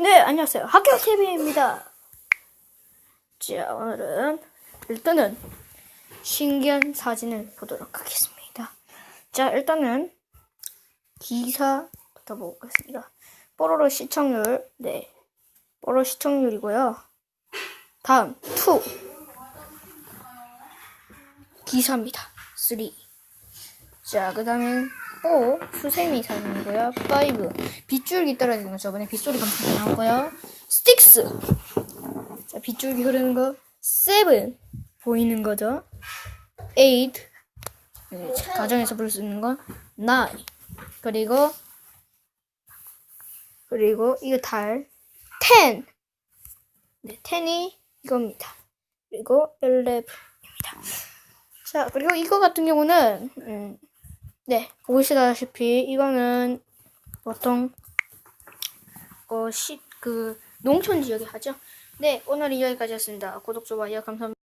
네, 안녕하세요. 학교TV입니다. 자, 오늘은 일단은 신기한 사진을 보도록 하겠습니다. 자, 일단은 기사부터 보겠습니다. 뽀로로 시청률, 네. 뽀로로 시청률이고요. 다음, 2. 기사입니다. 3. 자, 그 다음에 4, 수세미 사진이고요. 5, 빗줄기 떨어지는 거 저번에 빗소리 감상 나왔고요. 스틱스! 자, 빗줄기 흐르는 거. 7, 보이는 거죠. 8, 네, 가정에서 볼수 있는 거. 9, 그리고, 그리고 이거 달. 10, 네, 10이 이겁니다. 그리고 11입니다. 자, 그리고 이거 같은 경우는, 음, 네, 보시다시피 이거는 보통 어, 시, 그 농촌 지역에 하죠. 네, 오늘은 여기까지였습니다. 구독, 좋아요 감사합니다.